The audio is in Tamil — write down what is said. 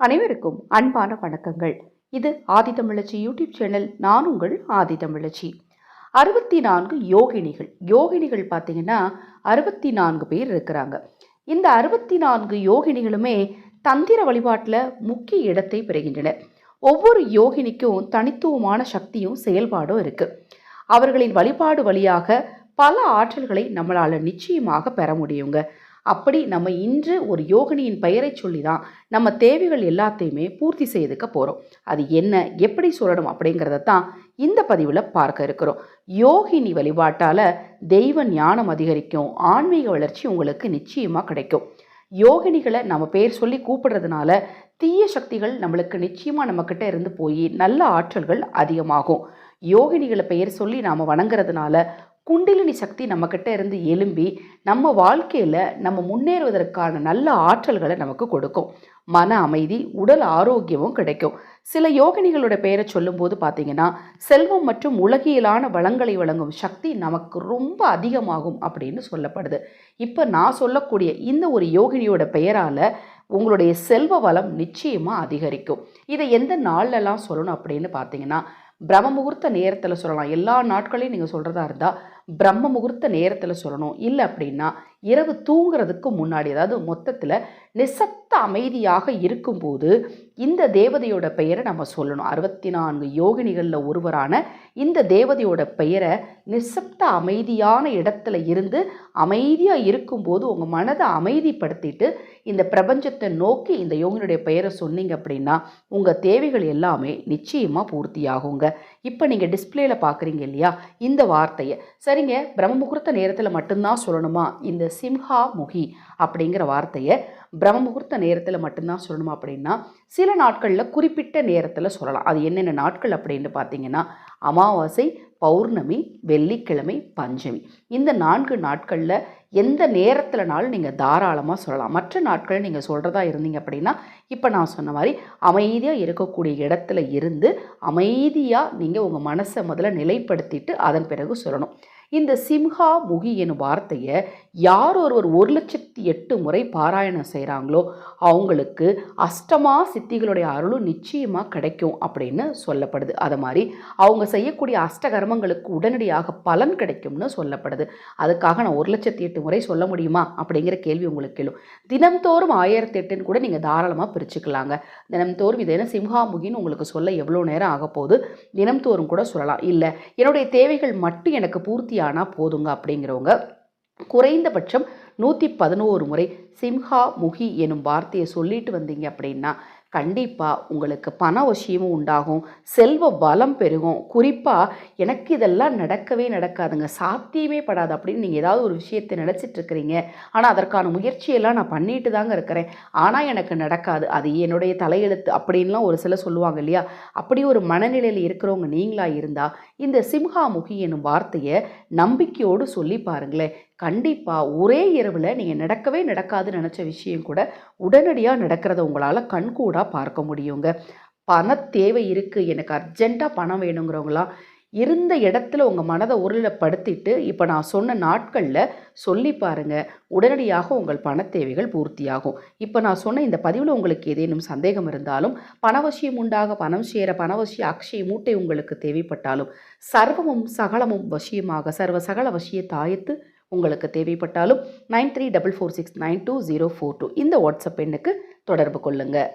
அனைவருக்கும் அன்பான வணக்கங்கள். இது ஆதிதமிழச்சி யூடியூப் சேனல் நான் உங்கள் ஆதிதமிழச்சி அறுபத்தி நான்கு யோகினிகள். யோகினிகள் பார்த்தீங்கன்னா அறுபத்தி நான்கு பேர் இருக்கிறாங்க. இந்த அறுபத்தி நான்கு யோகினிகளுமே தந்திர வழிபாட்டில் முக்கிய இடத்தை பெறுகின்றன. ஒவ்வொரு யோகினிக்கும் தனித்துவமான சக்தியும் செயல்பாடும் இருக்குது அவர்களின் வழிபாடு வழியாக பல ஆற்றல்களை நம்மளால் நிச்சயமாக பெற முடியுங்க. அப்படி நம்ம இன்று ஒரு யோகினியின் பெயரை சொல்லி தான் நம்ம தேவைகள் எல்லாத்தையுமே பூர்த்தி செய்துக்க போகிறோம் அது என்ன எப்படி சொல்லணும் அப்படிங்கிறத தான் இந்த பதிவில் பார்க்க இருக்கிறோம். யோகினி வழிபாட்டால் தெய்வ ஞானம் அதிகரிக்கும் ஆன்மீக வளர்ச்சி உங்களுக்கு நிச்சயமாக கிடைக்கும். யோகினிகளை நம்ம பேர் சொல்லி கூப்பிடுறதுனால தீய சக்திகள் நம்மளுக்கு நிச்சயமாக நம்மக்கிட்ட இருந்து போய் நல்ல ஆற்றல்கள் அதிகமாகும். யோகினிகளை பெயர் சொல்லி நாம் வணங்குறதுனால குண்டிலினி சக்தி நம்மக்கிட்ட இருந்து எழும்பி நம்ம வாழ்க்கையில் நம்ம முன்னேறுவதற்கான நல்ல ஆற்றல்களை நமக்கு கொடுக்கும். மன அமைதி உடல் ஆரோக்கியமும் கிடைக்கும். சில யோகினிகளோட பெயரை சொல்லும்போது பார்த்தீங்கன்னா செல்வம் மற்றும் உலகியலான வளங்களை வழங்கும் சக்தி நமக்கு ரொம்ப அதிகமாகும் அப்படின்னு சொல்லப்படுது. இப்போ நான் சொல்லக்கூடிய இந்த ஒரு யோகினியோட பெயரால் உங்களுடைய செல்வ வளம் நிச்சயமாக அதிகரிக்கும். இதை எந்த நாள்லலாம் சொல்லணும் அப்படின்னு பார்த்தீங்கன்னா பிரம்ம முகூர்த்த நேரத்தில் சொல்லலாம். எல்லா நாட்களையும் நீங்கள் சொல்கிறதா இருந்தால் பிரம்ம முகூர்த்த நேரத்தில் சொல்லணும். இல்லை அப்படின்னா இரவு தூங்குறதுக்கு முன்னாடி அதாவது மொத்தத்தில் நிசப்த அமைதியாக இருக்கும்போது இந்த தேவதையோட பெயரை நம்ம சொல்லணும். அறுபத்தி நான்கு யோகினிகளில் ஒருவரான இந்த தேவதையோட பெயரை நிசப்த அமைதியான இடத்துல இருந்து அமைதியாக இருக்கும்போது உங்கள் மனதை அமைதிப்படுத்திட்டு இந்த பிரபஞ்சத்தை நோக்கி இந்த யோகினுடைய பெயரை சொன்னீங்க அப்படின்னா உங்கள் தேவைகள் எல்லாமே நிச்சயமாக பூர்த்தியாகுங்க. இப்போ நீங்கள் டிஸ்பிளேயில் பார்க்குறீங்க இல்லையா இந்த வார்த்தையை. சரிங்க. பிரம்ம முகூர்த்த நேரத்தில் மட்டும்தான் சொல்லணுமா? இந்த சிம்ஹா முகி அப்படிங்கிற வார்த்தையை பிரம்ம முகூர்த்த நேரத்தில் மட்டும்தான் சொல்லணுமா அப்படின்னா சில நாட்களில் குறிப்பிட்ட நேரத்தில் சொல்லலாம். அது என்னென்ன நாட்கள் அப்படின்னு பார்த்தீங்கன்னா அமாவாசை பௌர்ணமி வெள்ளிக்கிழமை பஞ்சமி. இந்த நான்கு நாட்களில் எந்த நேரத்தில்னாலும் நீங்கள் தாராளமாக சொல்லலாம். மற்ற நாட்கள் நீங்கள் சொல்கிறதா இருந்தீங்க அப்படின்னா இப்போ நான் சொன்ன மாதிரி அமைதியாக இருக்கக்கூடிய இடத்துல இருந்து அமைதியாக நீங்கள் உங்கள் மனசை முதல்ல நிலைப்படுத்திட்டு அதன் பிறகு சொல்லணும். இந்த சிம்ஹா முகி எனும் வார்த்தையை யார் ஒருவர் ஒரு லட்சத்தி எட்டு முறை பாராயணம் செய்கிறாங்களோ அவங்களுக்கு அஷ்டமா சித்திகளுடைய அருளும் நிச்சயமாக கிடைக்கும் அப்படின்னு சொல்லப்படுது. அது மாதிரி அவங்க செய்யக்கூடிய கர்மங்களுக்கு உடனடியாக பலன் கிடைக்கும்னு சொல்லப்படுது. அதுக்காக நான் ஒரு லட்சத்தி எட்டு முறை சொல்ல முடியுமா? அப்படிங்கிற கேள்வி உங்களுக்கு எழும். தினம்தோறும் ஆயிரத்தி எட்டுன்னு கூட நீங்கள் தாராளமாக பிரிச்சுக்கலாங்க. தினம்தோறும் இது என்ன சிம்ஹாமுகின்னு உங்களுக்கு சொல்ல எவ்வளோ நேரம் ஆக போகுது? தினம்தோறும் கூட சொல்லலாம். இல்லை என்னுடைய தேவைகள் மட்டும் எனக்கு பூர்த்தி ஆனால் போதுங்க அப்படிங்கிறவங்க குறைந்தபட்சம் நூற்றி பதினோரு முறை சிம்ஹா முகி எனும் வார்த்தையை சொல்லிட்டு வந்தீங்க அப்படின்னா கண்டிப்பாக உங்களுக்கு பண விஷயமும் உண்டாகும் செல்வ பலம் பெருகும். குறிப்பாக எனக்கு இதெல்லாம் நடக்கவே நடக்காதுங்க. சாத்தியமே படாது அப்படின்னு நீங்கள் ஏதாவது ஒரு விஷயத்தை நினச்சிட்டு இருக்கிறீங்க. ஆனால் அதற்கான முயற்சியெல்லாம் நான் பண்ணிட்டு தாங்க இருக்கிறேன். ஆனால் எனக்கு நடக்காது. அது என்னுடைய தலையெழுத்து அப்படின்லாம் ஒரு சில சொல்லுவாங்க இல்லையா? அப்படி ஒரு மனநிலையில் இருக்கிறவங்க நீங்களாக இருந்தால் இந்த சிம்ஹாமுகி என்னும் வார்த்தையை நம்பிக்கையோடு சொல்லி பாருங்களேன். கண்டிப்பாக ஒரே இரவில் நீங்கள் நடக்கவே நடக்காதுன்னு நினச்ச விஷயம் கூட உடனடியாக நடக்கிறத உங்களால் கண்கூடாக பார்க்க முடியுங்க. பண தேவை இருக்குது எனக்கு அர்ஜெண்ட்டாக பணம் வேணுங்கிறவங்களாம் இருந்த இடத்துல உங்கள் மனதை உருளப்படுத்திட்டு இப்போ நான் சொன்ன நாட்களில் சொல்லி பாருங்கள் உடனடியாக உங்கள் பண தேவைகள் பூர்த்தியாகும். இப்போ நான் சொன்ன இந்த பதிவில் உங்களுக்கு ஏதேனும் சந்தேகம் இருந்தாலும் பணவசியம் உண்டாக பணம் சேர பணவசிய அக்ஷய மூட்டை உங்களுக்கு தேவைப்பட்டாலும் சர்வமும் சகலமும் வசியமாக சர்வ சகல வசிய தாயத்து உங்களுக்கு தேவைப்பட்டாலும் nine three double four six nine two zero four two இந்த வாட்ஸ்அப் எண்ணுக்கு தொடர்பு கொள்ளுங்கள்